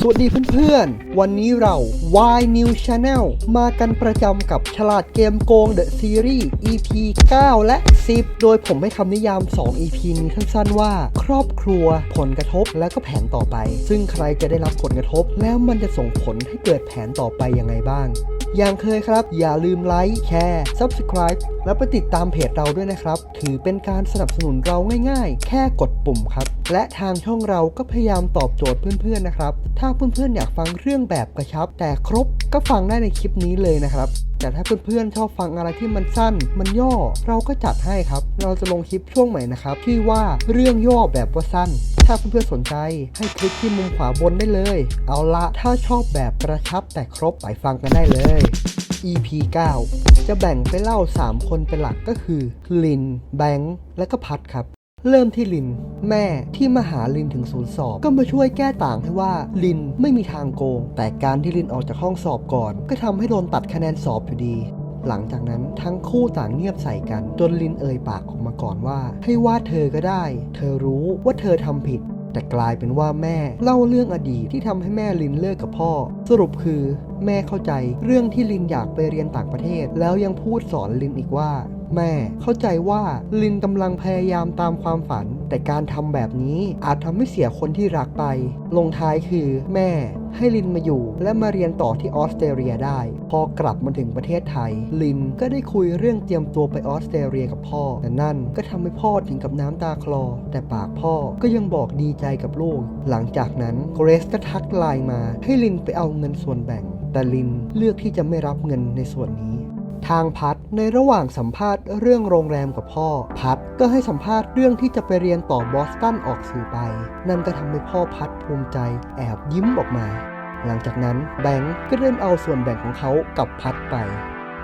สวัสดีเพื่อนๆ วันนี้เรา Y New Channel มากันประจำกับฉลาดเกมโกง The Series EP 9 และ 10 โดยผมให้คำนิยาม 2 EP นี้สั้นๆว่า ครอบครัว ผลกระทบและก็แผนต่อไป ซึ่งใครจะได้รับผลกระทบ แล้วมันจะส่งผลให้เกิดแผนต่อไปยังไงบ้าง อย่างเคยครับ อย่าลืมไลค์แชร์ Subscribe และไปติดตามเพจเราด้วยนะครับ ถือเป็นการสนับสนุนเราง่ายๆ แค่กดปุ่มครับ และทางช่องเราก็พยายามตอบโจทย์เพื่อนๆนะครับ ถ้าเพื่อนๆอยากฟังเรื่องแบบกระชับ แต่ครบก็ฟังได้ในคลิปนี้เลยนะครับแต่ถ้าเพื่อนๆชอบฟังอะไรที่มันสั้น มันย่อ เราก็จัดให้ครับ เราจะลงคลิปช่วงใหม่นะครับที่ว่าเรื่องย่อแบบว่าสั้น ถ้าเพื่อนๆสนใจให้คลิกที่มุมขวาบนได้เลย เอาละถ้าชอบแบบกระชับแต่ครบไปฟังกันได้เลย EP 9 จะแบ่งไปเล่า 3 คนเป็นหลักก็คือ ลิน แบงค์ และก็พัดครับ เริ่มที่ลิน แม่ที่มาหาลินถึงศูนย์สอบ ก็มาช่วยแก้ต่างให้ว่าลินไม่มีทางโกง แต่การที่ลินออกจากห้องสอบก่อน ก็ทำให้โดนตัดคะแนนสอบอยู่ดี หลังจากนั้นทั้งคู่ต่างเงียบใส่กัน จนลินเอ่ยปากออกมาก่อนว่า ให้วาดเธอก็ได้ เธอรู้ว่าเธอทำผิด แต่กลายเป็นว่าแม่เล่าเรื่องอดีตที่ทำให้แม่ลินเลิกกับพ่อ สรุปคือ แม่เข้าใจเรื่องที่ลินอยากไปเรียนต่างประเทศ แล้วยังพูดสอนลินอีกว่า แม่ เข้าใจว่าลินกำลังพยายามตามความฝัน แต่การทำแบบนี้อาจทำให้เสียคนที่รักไป ลงท้ายคือแม่ ให้ลินมาอยู่ และมาเรียนต่อที่ออสเตรเลียได้ พอกลับมาถึงประเทศไทย ลินก็ได้คุยเรื่องเตรียมตัวไปออสเตรเลียกับพ่อแต่นั่นก็ทำให้พ่อถึงกับน้ำตาคลอ แต่ปากพ่อก็ยังบอกดีใจกับลูก หลังจากนั้นเกรซก็ทักไลน์มา ให้ลินไปเอาเงินส่วนแบ่ง แต่ลินเลือกที่จะไม่รับเงินในส่วนนี้ ทางพัดในระหว่างสัมภาษณ์เรื่องโรงแรมกับพ่อ พัดก็ให้สัมภาษณ์เรื่องที่จะไปเรียนต่อบอสตันออกสื่อไป นั่นก็ทำให้พ่อพัดภูมิใจแอบยิ้มออกมา หลังจากนั้นแบงก์ก็เริ่มเอาส่วนแบ่งของเขากับพัดไป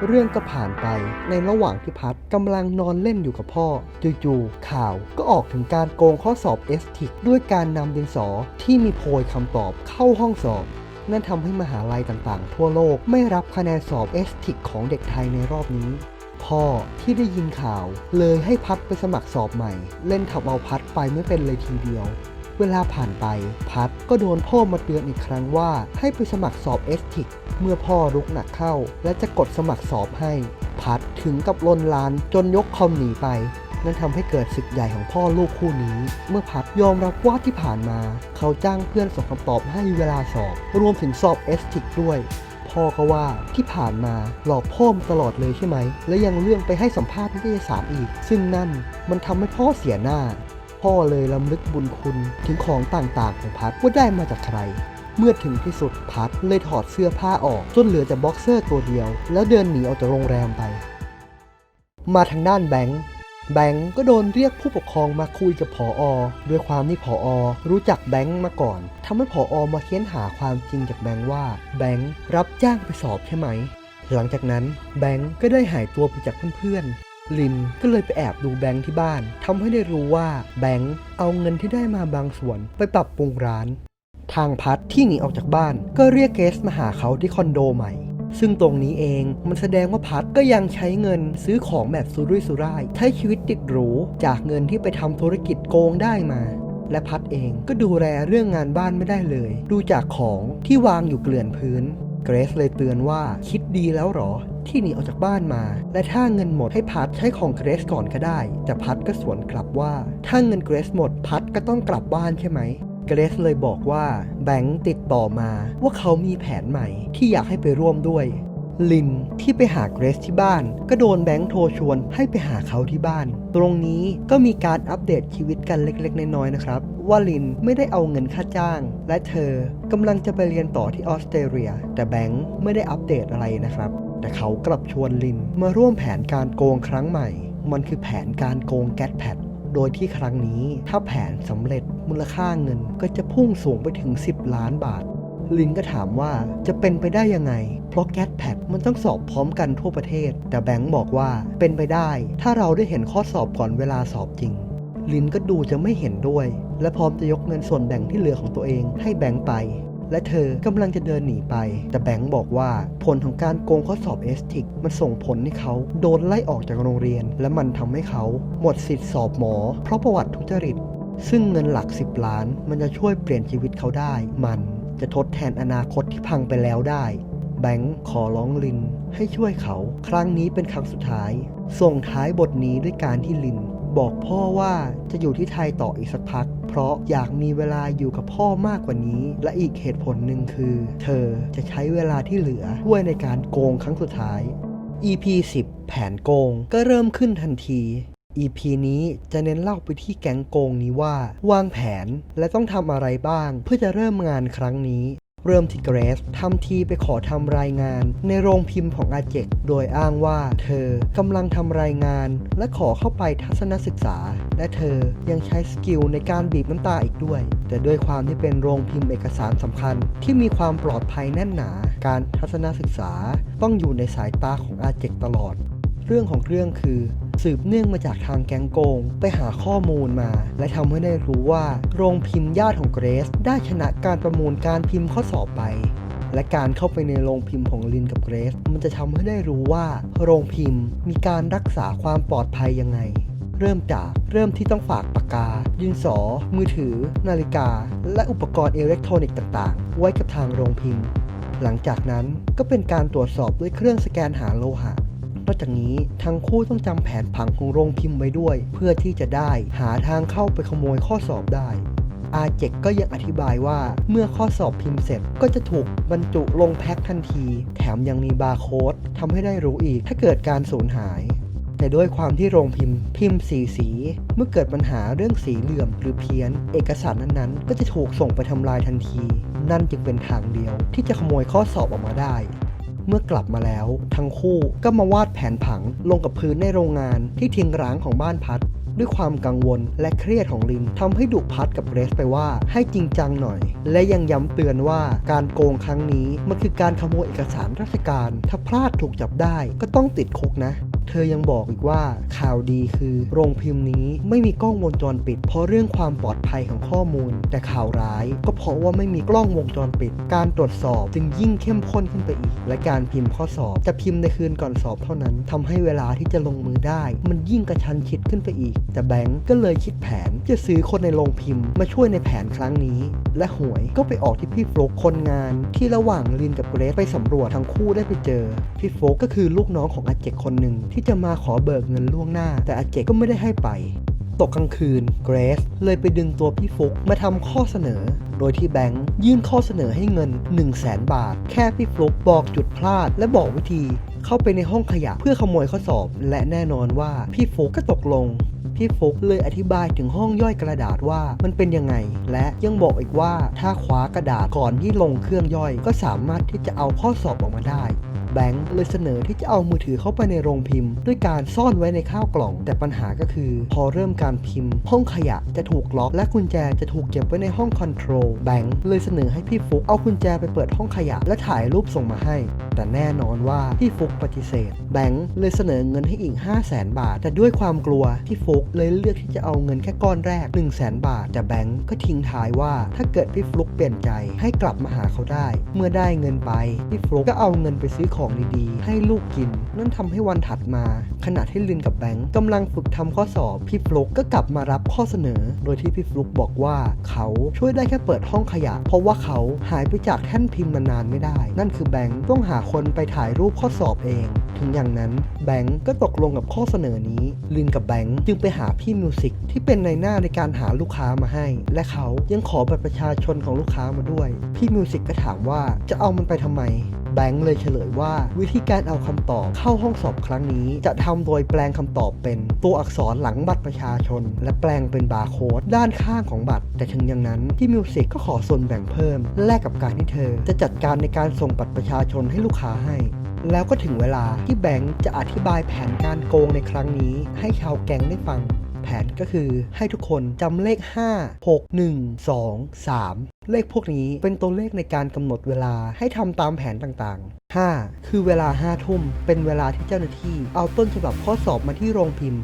เรื่องก็ผ่านไปในระหว่างที่พัดกำลังนอนเล่นอยู่กับพ่อจู่ๆข่าวก็ออกถึงการโกงข้อสอบเอสติกด้วยการนำดินสอที่มีโพยคำตอบเข้าห้องสอบ นั่นทำให้มหาลัยต่างๆ ทั่วโลกไม่รับคะแนนสอบเอสติกของเด็กไทยในรอบนี้ พ่อที่ได้ยินข่าวเลยให้พัดไปสมัครสอบใหม่ เล่นทำเอาพัดไปไม่เป็นเลยทีเดียว เวลาผ่านไปพัดก็โดนพ่อมาเตือนอีกครั้งว่า ให้ไปสมัครสอบเอสติกเมื่อพ่อรุกหนักเข้า และจะกดสมัครสอบให้ พัดถึงกับลนลานจนยกคอมหนีไป นั่นทำให้เกิดศึกใหญ่ของพ่อลูกคู่นี้ เมื่อพัดยอมรับว่าที่ผ่านมา เขาจ้างเพื่อนส่งคำตอบให้เวลาสอบ รวมถึงสอบเอสติกด้วยพ่อก็ว่าที่ผ่านมาหลอกพ่อมตลอดเลยใช่ไหม และยังเรื่องไปให้สัมภาษณ์นิตยสารอีก ซึ่งนั่นมันทำให้พ่อเสียหน้า พ่อเลยลำลึกบุญคุณถึงของต่างๆของพัดว่าได้มาจากใครเมื่อถึงที่สุดพัดเลยถอดเสื้อผ้าออกจนเหลือแต่บ็อกเซอร์ตัวเดียว แล้วเดินหนีออกจากโรงแรมไป มาทางด้านแบงค์ แบงค์ก็โดนเรียกผู้ปกครองมาคุยกับผออด้วยความที่ผออรู้จักแบงค์มาก่อนทำให้ผออมาเค้นหาความจริงจากแบงค์ว่า แบงค์รับจ้างไปสอบใช่ไหม หลังจากนั้นแบงค์ก็ได้หายตัวไปจากเพื่อนๆ ลินก็เลยไปแอบดูแบงค์ที่บ้านทำให้ได้รู้ว่าแบงค์เอาเงินที่ได้มาบางส่วนไปปรับปรุงร้าน ทางพัดที่หนีออกจากบ้านก็เรียกเกสมาหาเขาที่คอนโดใหม่ ซึ่งตรงนี้เองมันแสดงว่าพัดก็ยังใช้เงินซื้อของแบบสุรุ่ยสุร่ายใช้ชีวิตติดหรูจากเงินที่ไปทำธุรกิจโกงได้มาและพัดเองก็ดูแลเรื่องงานบ้านไม่ได้เลย ดูจากของที่วางอยู่เกลื่อนพื้น เกรซเลยเตือนว่าคิดดีแล้วหรอ ที่หนีออกจากบ้านมา และถ้าเงินหมดให้พัดใช้ของเกรซก่อนก็ได้ แต่พัดก็สวนกลับว่า ถ้าเงินเกรซหมดพัดก็ต้องกลับบ้านใช่ไหม เกรซเลยบอกว่าแบงค์ติดต่อมาว่าเขามีแผนใหม่ที่อยากให้ไปร่วมด้วย ลินที่ไปหาเกรซที่บ้าน ก็โดนแบงค์โทรชวนให้ไปหาเขาที่บ้าน ตรงนี้ก็มีการอัปเดตชีวิตกันเล็กๆ น้อยๆนะครับ ว่าลินไม่ได้เอาเงินค่าจ้าง และเธอกำลังจะไปเรียนต่อที่ออสเตรเลีย แต่แบงค์ไม่ได้อัปเดตอะไรนะครับ แต่เขากลับชวนลินมาร่วมแผนการโกงครั้งใหม่ มันคือแผนการโกงแก๊สแพด โดยที่ครั้งนี้ถ้าแผนสำเร็จมูลค่าเงินก็จะพุ่งสูงไปถึง 10 ล้านบาท ลินก็ถามว่าจะเป็นไปได้ยังไง เพราะแก๊สแพดมันต้องสอบพร้อมกันทั่วประเทศ แต่แบงค์บอกว่าเป็นไปได้ ถ้าเราได้เห็นข้อสอบก่อนเวลาสอบจริง ลินก็ดูจะไม่เห็นด้วย และพร้อมจะยกเงินส่วนแบ่งที่เหลือของตัวเองให้แบงค์ไป และเธอกำลังจะเดินหนีไป แต่แบงค์บอกว่าผลของการโกงข้อสอบเอสติกมันส่งผลให้เขาโดนไล่ออกจากโรงเรียน และมันทำให้เขาหมดสิทธิ์สอบหมอ เพราะประวัติทุจริต ซึ่งเงินหลัก 10 ล้าน มันจะช่วยเปลี่ยนชีวิตเขาได้ มันจะทดแทนอนาคตที่พังไปแล้วได้แบงค์ขอร้องลินให้ช่วยเขา ครั้งนี้เป็นครั้งสุดท้าย ส่งท้ายบทนี้ด้วยการที่ลิน บอกพ่อว่าจะอยู่ที่ไทยต่ออีกสักพัก เพราะอยากมีเวลาอยู่กับพ่อมากกว่านี้ และอีกเหตุผลหนึ่งคือ เธอจะใช้เวลาที่เหลือช่วยในการโกงครั้งสุดท้าย EP 10 แผนโกงก็เริ่มขึ้นทันที EP นี้จะเน้นเล่าไปที่แก๊งโกงนี้ว่า วางแผนและต้องทำอะไรบ้าง เพื่อจะเริ่มงานครั้งนี้ เริ่มที่เกรซทำทีไปขอทำรายงาน ในโรงพิมพ์ของอาเจก โดยอ้างว่า เธอกำลังทำรายงาน และขอเข้าไปทัศนศึกษา และเธอยังใช้สกิลในการบีบน้ำตาอีกด้วย แต่ด้วยความที่เป็นโรงพิมพ์เอกสารสำคัญ ที่มีความปลอดภัยแน่นหนา การทัศนศึกษาต้องอยู่ในสายตาของอาเจกตลอด เรื่องของเรื่องคือ สืบเนื่องมาจากทางแก๊งโกง ไปหาข้อมูลมา และทำให้ได้รู้ว่า โรงพิมพ์ญาติของเกรซได้ชนะการประมูลการพิมพ์ข้อสอบไปและการเข้าไปในโรงพิมพ์ของลินกับเกรซมันจะทำให้ได้รู้ว่า โรงพิมพ์มีการรักษาความปลอดภัยยังไง เริ่มจากเริ่มที่ต้องฝากปากกา ดินสอ มือถือ นาฬิกา และอุปกรณ์อิเล็กทรอนิกส์ต่างๆ ไว้กับทางโรงพิมพ์ หลังจากนั้นก็เป็นการตรวจสอบด้วยเครื่องสแกนหาโลหะ อกจากนี้ทั้งคู่ต้องจำแผนผังของโรงพิมพ์ไว้ด้วย เพื่อที่จะได้หาทางเข้าไปขโมยข้อสอบได้อาเจกก็ยังอธิบายว่าเมื่อข้อสอบพิมพ์เสร็จก็จะถูกบรรจุลงแพ็คทันที แถมยังมีบาร์โค้ดทำให้ได้รู้อีกถ้าเกิดการสูญหาย แต่ด้วยความที่โรงพิมพ์ พิมพ์สีสี เมื่อเกิดปัญหาเรื่องสีเหลื่อมหรือเพี้ยน เอกสารนั้นๆ ก็จะถูกส่งไปทำลายทันที นั่นจึงเป็นทางเดียวที่จะขโมยข้อสอบออกมาได้ เมื่อกลับมาแล้ว ทั้งคู่ก็มาวาดแผนผังลงกับพื้นในโรงงานที่ทิ้งร้างของบ้านพัด ด้วยความกังวลและเครียดของลินทำให้ดุพัดกับเกรสไปว่าให้จริงจังหน่อย และยังย้ำเตือนว่าการโกงครั้งนี้มันคือการขโมยเอกสารราชการ ถ้าพลาดถูกจับได้ก็ต้องติดคุกนะ เธอยังบอกอีกว่าข่าวดีคือโรงพิมพ์นี้ไม่มีกล้องวงจรปิด เพราะเรื่องความปลอดภัยของข้อมูล แต่ข่าวร้าย ก็เพราะว่าไม่มีกล้องวงจรปิด การตรวจสอบจึงยิ่งเข้มข้นขึ้นไปอีก และการพิมพ์ข้อสอบจะพิมพ์ในคืนก่อนสอบเท่านั้นทำให้เวลาที่จะลงมือได้ มันยิ่งกระชันชิดขึ้นไปอีก แต่แบงก์ก็เลยคิดแผนจะซื้อคนในโรงพิมพ์ มาช่วยในแผนครั้งนี้ และหวยก็ไปออกที่พี่ฟลุกคนงาน ที่ระหว่างลินกับเกรซไปสำรวจทั้งคู่ได้ไปเจอพี่โฟกก็คือลูกน้องของอาเจกคนหนึ่งที่จะมาขอเบิกเงินล่วงหน้า แต่อาเจกก็ไม่ได้ให้ไป ตกกลางคืนเกรซเลยไปดึงตัวพี่ฟุกมาทำข้อเสนอ โดยที่แบงค์ยื่นข้อเสนอให้เงิน 1 0 0 0 0แสนบาท แค่พี่ฟลุกบอกจุดพลาดและบอกวิธี เข้าไปในห้องขยะเพื่อขโมยข้อสอบ และแน่นอนว่าพี่ฟุกก็ตกลงพี่ฟุกเลยอธิบายถึงห้องย่อยกระดาษว่ามันเป็นยังไง และยังบอกอีกว่าถ้าคว้ากระดาษก่อนที่ลงเครื่องย่อย ก็สามารถที่จะเอาข้อสอบออกมาได้ แบงค์เลยเสนอที่จะเอามือถือเข้าไปในโรงพิมพ์ ด้วยการซ่อนไว้ในข้าวกล่อง แต่ปัญหาก็คือ พอเริ่มการพิมพ์ ห้องขยะจะถูกล็อกและกุญแจจะถูกเก็บไว้ในห้องคอนโทรลแบงค์เลยเสนอให้พี่ฟุกเอากุญแจไปเปิดห้องขยะ และถ่ายรูปส่งมาให้ แต่แน่นอนว่าพี่ฟุกปฏิเสธ แบงค์เลยเสนอเงินให้อีก 5 0 0แสนบาท แต่ด้วยความกลัวพี่ฟุกเลยเลือกที่จะเอาเงินแค่ก้อนแรก 1 0 0 0 0แสนบาท แต่แบงค์ก็ทิ้งท้ายว่าถ้าเกิดพี่ฟลุกเปลี่ยนใจให้กลับมาหาเขาได้ เมื่อได้เงินไปพี่ฟลุกก็เอาเงินไปซื้อของดีๆ ให้ลูกกิน นั่นทำให้วันถัดมา ขณะที่ลินกับแบงค์กำลังฝึกทำข้อสอบพี่ฟลุกก็กลับมารับข้อเสนอ โดยที่พี่ฟลุกบอกว่าเขาช่วยได้แค่เปิดห้องขยะ เพราะว่าเขาหายไปจากแท่นพิมพ์มานานไม่ได้ นั่นคือแบงค์ต้องหาคนไปถ่ายรูปข้อสอบเอง ถึงอย่างนั้นแบงค์ก็ตกลงกับข้อเสนอนี้ลินกับแบงค์จึงไปหาพี่มิวสิกที่เป็นในหน้าในการหาลูกค้ามาให้ และเขายังขอบัตรประชาชนของลูกค้ามาด้วย พี่มิวสิกก็ถามว่าจะเอามันไปทำไม แบงค์เลยเฉลยว่า วิธีการเอาคำตอบเข้าห้องสอบครั้งนี้ จะทำโดยแปลงคำตอบเป็นตัวอักษรหลังบัตรประชาชน และแปลงเป็นบาร์โค้ดด้านข้างของบัตร แต่ถึงอย่างนั้นพี่มิวสิกก็ขอส่วนแบ่งเพิ่ม แลกกับการที่เธอ จะจัดการในการส่งบัตรประชาชนให้ลูกค้าให้แล้วก็ถึงเวลาที่แบงค์จะอธิบายแผนการโกงในครั้งนี้ ให้ชาวแก๊งได้ฟัง แผนก็คือให้ทุกคนจำเลข 5 6 1 2 3 เลขพวกนี้เป็นตัวเลขในการกำหนดเวลาให้ทำตามแผนต่างๆ 5 คือเวลา 5 ทุ่ม เป็นเวลาที่เจ้าหน้าที่ เอาต้นฉบับข้อสอบมาที่โรงพิมพ์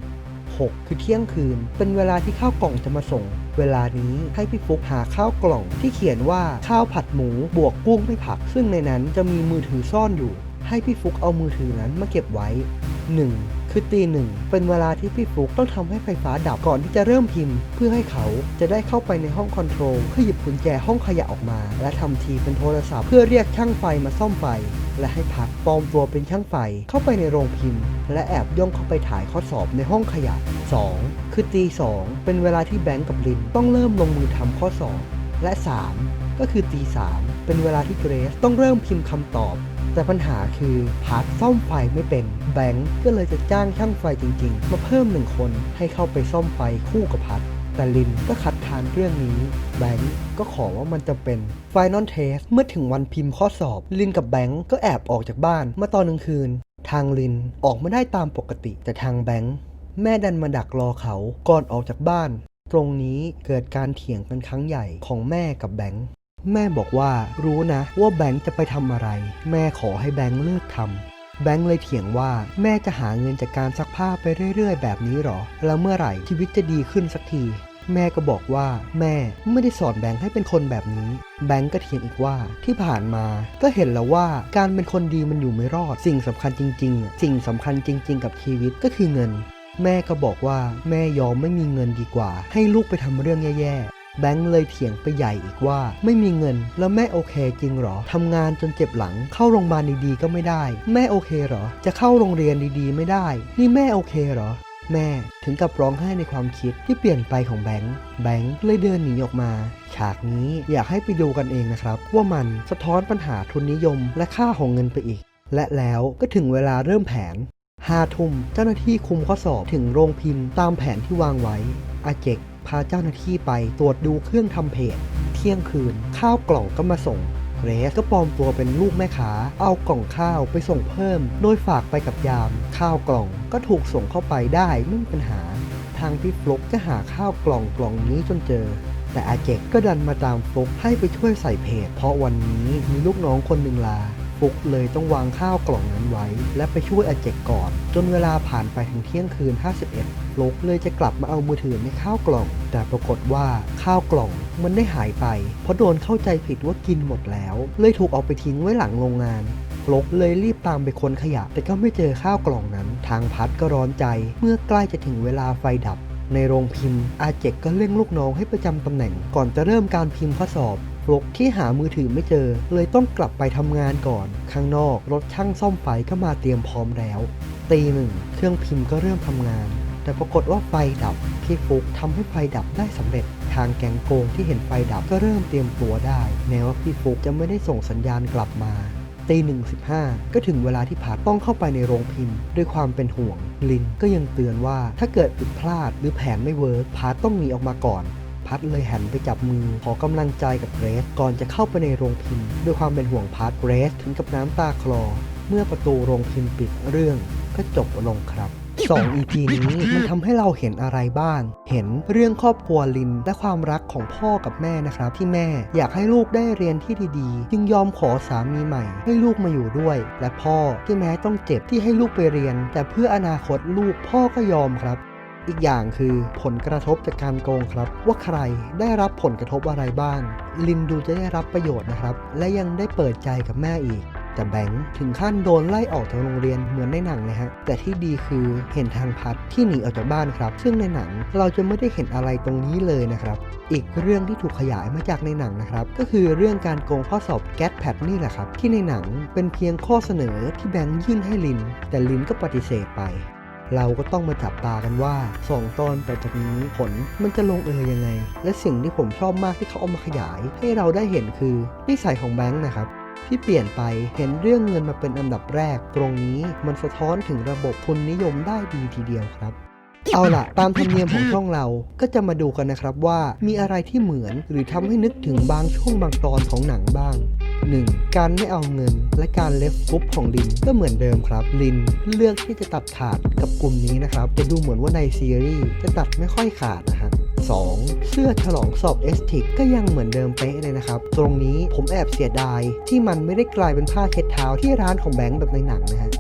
6 คือเที่ยงคืน เป็นเวลาที่ข้าวกล่องจะมาส่ง เวลานี้ให้พี่ฟุกหาข้าวกล่องที่เขียนว่าข้าวผัดหมูบวกกุ้งไม่ผัก ซึ่งในนั้นจะมีมือถือซ่อนอยู่ ให้พี่ฟุกเอามือถือนั้นมาเก็บไว้ 1. คือตีหนึ่งเป็นเวลาที่พี่ฟุกต้องทำให้ไฟฟ้าดับก่อนที่จะเริ่มพิมพ์ เพื่อให้เขาจะได้เข้าไปในห้องคอนโทรลเพื่อหยิบกุญแจห้องขยะออกมา และทำทีเป็นโทรศัพท์เพื่อเรียกช่างไฟมาซ่อมไฟ และให้พัดปลอมตัวเป็นช่างไฟเข้าไปในโรงพิมพ์ และแอบย่องเข้าไปถ่ายข้อสอบในห้องขยะ 2. คือตีสองเป็นเวลาที่แบงก์กับลินต้องเริ่มลงมือทำข้อสอบ และ 3. ก็คือตีสามเป็นเวลาที่เกรซต้องเริ่มพิมพ์คำตอบ แต่ปัญหาคือพัดซ่อมไฟไม่เป็น แบงก์ก็เลยจะจ้างช่างไฟจริง ๆ มาเพิ่มหนึ่งคนให้เข้าไปซ่อมไฟคู่กับพัดแต่ลินก็คัดค้านเรื่องนี้ แบงก์ก็ขอว่ามันจะเป็น Final Test เมื่อถึงวันพิมพ์ข้อสอบ ลินกับแบงก์ก็แอบออกจากบ้านเมื่อตอนกลางคืน ทางลินออกมาได้ตามปกติ แต่ทางแบงก์แม่ดันมาดักรอเขาก่อนออกจากบ้าน ตรงนี้เกิดการเถียงกันครั้งใหญ่ของแม่กับแบงก์ แม่บอกว่ารู้นะว่าแบงค์จะไปทำอะไร แม่ขอให้แบงค์เลิกทำแบงค์เลยเถียงว่าแม่จะหาเงินจากการซักผ้าไปเรื่อย ๆ แบบนี้หรอ แล้วเมื่อไหร่ชีวิตจะดีขึ้นสักที แม่ก็บอกว่า แม่ไม่ได้สอนแบงค์ให้เป็นคนแบบนี้ แบงค์ก็เถียงอีกว่าที่ผ่านมาก็เห็นแล้วว่าการเป็นคนดีมันอยู่ไม่รอด สิ่งสำคัญจริง ๆ สิ่งสำคัญจริง ๆ กับชีวิตก็คือเงิน แม่ก็บอกว่าแม่ยอมไม่มีเงินดีกว่า ให้ลูกไปทำเรื่องแย่ๆ แบงค์เลยเถียงไปใหญ่อีกว่า ไม่มีเงินแล้วแม่โอเคจริงหรอทำงานจนเจ็บหลังเข้าโรงพยาบาลดีๆก็ไม่ได้ แม่โอเคหรอ จะเข้าโรงเรียนดีๆ ไม่ได้ นี่แม่โอเคหรอแม่ถึงกับร้องไห้ในความคิดที่เปลี่ยนไปของแบงค์ แบงค์เลยเดินหนีออกมา ฉากนี้อยากให้ไปดูกันเองนะครับ ว่ามันสะท้อนปัญหาทุนนิยมและค่าของเงินไปอีก และแล้วก็ถึงเวลาเริ่มแผนห้าทุ่มเจ้าหน้าที่คุมข้อสอบถึงโรงพิมพ์ตามแผนที่วางไว้ อาเจก พาเจ้าหน้าที่ไปตรวจดูเครื่องทำเพจ เที่ยงคืน ข้าวกล่องก็มาส่งเกรซก็ปลอมตัวเป็นลูกแม่ค้าเอากล่องข้าวไปส่งเพิ่ม โดยฝากไปกับยาม ข้าวกล่องก็ถูกส่งเข้าไปได้ไม่มีปัญหา ทางพี่ฟลุกก็หาข้าวกล่องกล่องนี้จนเจอ แต่อาเจกก็ดันมาตามฟลุกให้ไปช่วยใส่เพจ เพราะวันนี้มีลูกน้องคนหนึ่งลา ฟุกเลยต้องวางข้าวกล่องนั้นไว้ และไปช่วยอาเจกก่อน จนเวลาผ่านไปถึงเที่ยงคืน 51ฟลุกเลยจะกลับมาเอามือถือในข้าวกล่อง แต่ปรากฏว่าข้าวกล่องมันได้หายไป เพราะโดนเข้าใจผิดว่ากินหมดแล้ว เลยถูกเอาไปทิ้งไว้หลังโรงงานลกเลยรีบตามไปค้นขยะ แต่ก็ไม่เจอข้าวกล่องนั้น ทางพัดก็ร้อนใจ เมื่อใกล้จะถึงเวลาไฟดับ ในโรงพิมพ์อาเจกก็เร่งลูกน้องให้ประจำตำแหน่ง ก่อนจะเริ่มการพิมพ์ข้อสอบ ฟลุกที่หามือถือไม่เจอ เลยต้องกลับไปทำงานก่อน ข้างนอกรถช่างซ่อมไฟก็มาเตรียมพร้อมแล้วตีหนึ่งเครื่องพิมพ์ก็เริ่มทำงาน แต่ปรากฏว่าไฟดับพี่ฟุกทำให้ไฟดับได้สำเร็จ ทางแกงโกงที่เห็นไฟดับก็เริ่มเตรียมตัวได้ แม้ว่าพี่ฟุกจะไม่ได้ส่งสัญญาณกลับมาตีหนึ่งสิบห้าก็ถึงเวลาที่พัดต้องเข้าไปในโรงพิมพ์ ด้วยความเป็นห่วง ลินก็ยังเตือนว่าถ้าเกิดผิดพลาดหรือแผนไม่เวิร์กพัดต้องหนีออกมาก่อน พัดเลยหันไปจับมือขอกำลังใจกับเกรซก่อนจะเข้าไปในโรงพิมพ์ ด้วยความเป็นห่วงพัดเกรซถึงกับน้ำตาคลอ เมื่อประตูโรงพิมพ์ปิดเรื่องก็จบลงครับ2 EP นี้มันทำให้เราเห็นอะไรบ้าง เห็นเรื่องครอบครัวลินและความรักของพ่อกับแม่นะครับ ที่แม่อยากให้ลูกได้เรียนที่ดีๆ จึงยอมขอสามีใหม่ ให้ลูกมาอยู่ด้วย และพ่อที่แม้ต้องเจ็บที่ให้ลูกไปเรียน แต่เพื่ออนาคตลูกพ่อก็ยอมครับ อีกอย่างคือผลกระทบจากการโกงครับ ว่าใครได้รับผลกระทบอะไรบ้าง ลินดูจะได้รับประโยชน์นะครับ และยังได้เปิดใจกับแม่อีกแต่แบงค์ถึงขั้นโดนไล่ออกจากโรงเรียนเหมือนในหนังเลยฮะ แต่ที่ดีคือเห็นทางพัดที่หนีออกจากบ้านครับ ซึ่งในหนังเราจะไม่ได้เห็นอะไรตรงนี้เลยนะครับ อีกเรื่องที่ถูกขยายมาจากในหนังนะครับ ก็คือเรื่องการโกงข้อสอบแก๊สแพดนี่แหละครับ ที่ในหนังเป็นเพียงข้อเสนอที่แบงค์ยื่นให้ลิน แต่ลินก็ปฏิเสธไป เราก็ต้องมาจับตากันว่า 2 ตอนต่อจากนี้ผลมันจะลงเอยยังไง และสิ่งที่ผมชอบมากที่เขาเอามาขยาย ให้เราได้เห็นคือนิสัยของแบงค์นะครับที่เปลี่ยนไปเห็นเรื่องเงินมาเป็นอันดับแรก ตรงนี้มันสะท้อนถึงระบบทุนนิยมได้ดีทีเดียวครับ เอาล่ะ ตามธรรมเนียมของช่องเราก็จะมาดูกันนะครับว่ามีอะไรที่เหมือนหรือทำให้นึกถึงบางช่วงบางตอนของหนังบ้าง 1. การไม่เอาเงิน และการเลฟกรุ๊ปของลินก็เหมือนเดิมครับ ลินเลือกที่จะตัดขาดกับกลุ่มนี้นะครับจะดูเหมือนว่าในซีรีส์จะตัดไม่ค่อยขาดนะฮะ 2. เสื้อฉลองสอบเอสติกก็ยังเหมือนเดิมเป๊ะเลยนะครับ ตรงนี้ผมแอบเสียดาย ที่มันไม่ได้กลายเป็นผ้าเช็ดเท้าที่ร้านของแบงค์แบบในหนังนะฮะ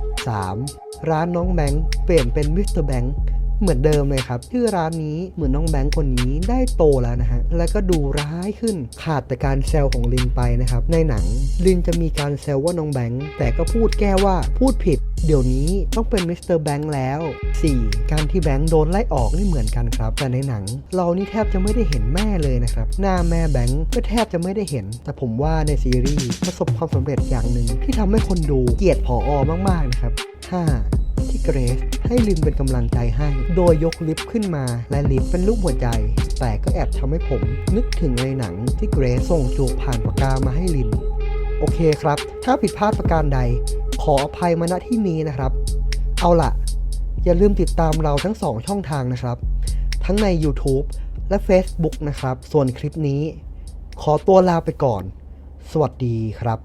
3. ร้านน้องแบงค์เปลี่ยนเป็นมิสเตอร์แบงค์ เหมือนเดิมเลยครับชื่อร้านนี้เหมือนน้องแบงค์คนนี้ได้โตแล้วนะฮะแล้วก็ดูร้ายขึ้นขาดแต่การแซวของลินไปนะครับในหนังลินจะมีการแซวว่าน้องแบงค์แต่ก็พูดแก้ว่าพูดผิด เดี๋ยวนี้ต้องเป็นมิสเตอร์แบงค์แล้ว 4. การที่แบงค์โดนไล่ออกนี่เหมือนกันครับ แต่ในหนัง เรานี่แทบจะไม่ได้เห็นแม่เลยนะครับหน้าแม่แบงค์ก็แทบจะไม่ได้เห็น แต่ผมว่าในซีรีส์ประสบความสำเร็จอย่างหนึ่งที่ทำให้คนดูเกลียดผออมากๆนะครับ 5. ที่เกรซให้ลินเป็นกำลังใจให้ โดยยกลิฟต์ขึ้นมาและลิฟต์เป็นรูปหัวใจ แต่ก็แอบทำให้ผมนึกถึงในหนังที่เกรซส่งจูบผ่านปากกามาให้ลิน โอเคครับ ถ้าผิดพลาดประการใด ขออภัยมาณที่นี้นะครับ เอาล่ะ อย่าลืมติดตามเราทั้ง2ช่องทางนะครับ ทั้งใน YouTube และ Facebook นะครับ ส่วนคลิปนี้ ขอตัวลาไปก่อน สวัสดีครับ